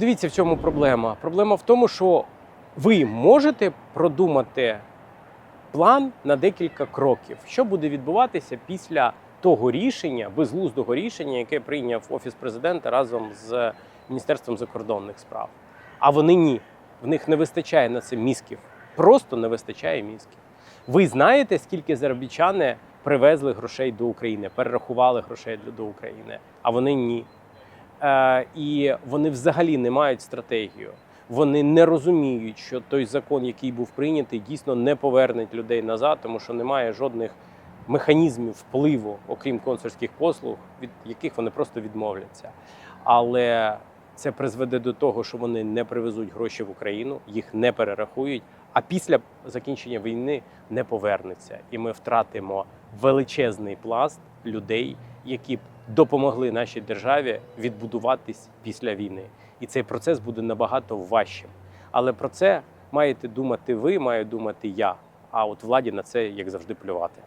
дивіться, в чому проблема. Проблема в тому, що ви можете продумати план на декілька кроків, що буде відбуватися після того рішення, безглуздого рішення, яке прийняв офіс президента разом з Міністерством закордонних справ. А вони ні. В них не вистачає на це мізків. Просто не вистачає мізків. Ви знаєте, скільки заробітчани привезли грошей до України, перерахували грошей до України, а вони ні. Е, і вони взагалі не мають стратегію. Вони не розуміють, що той закон, який був прийнятий, дійсно не поверне людей назад, тому що немає жодних механізмів впливу, окрім консульських послуг, від яких вони просто відмовляться. Але це призведе до того, що вони не привезуть гроші в Україну, їх не перерахують, а після закінчення війни не повернуться. І ми втратимо величезний пласт людей, які б допомогли нашій державі відбудуватись після війни. І цей процес буде набагато важчим. Але про це маєте думати ви, маю думати я. А от владі на це як завжди плювати.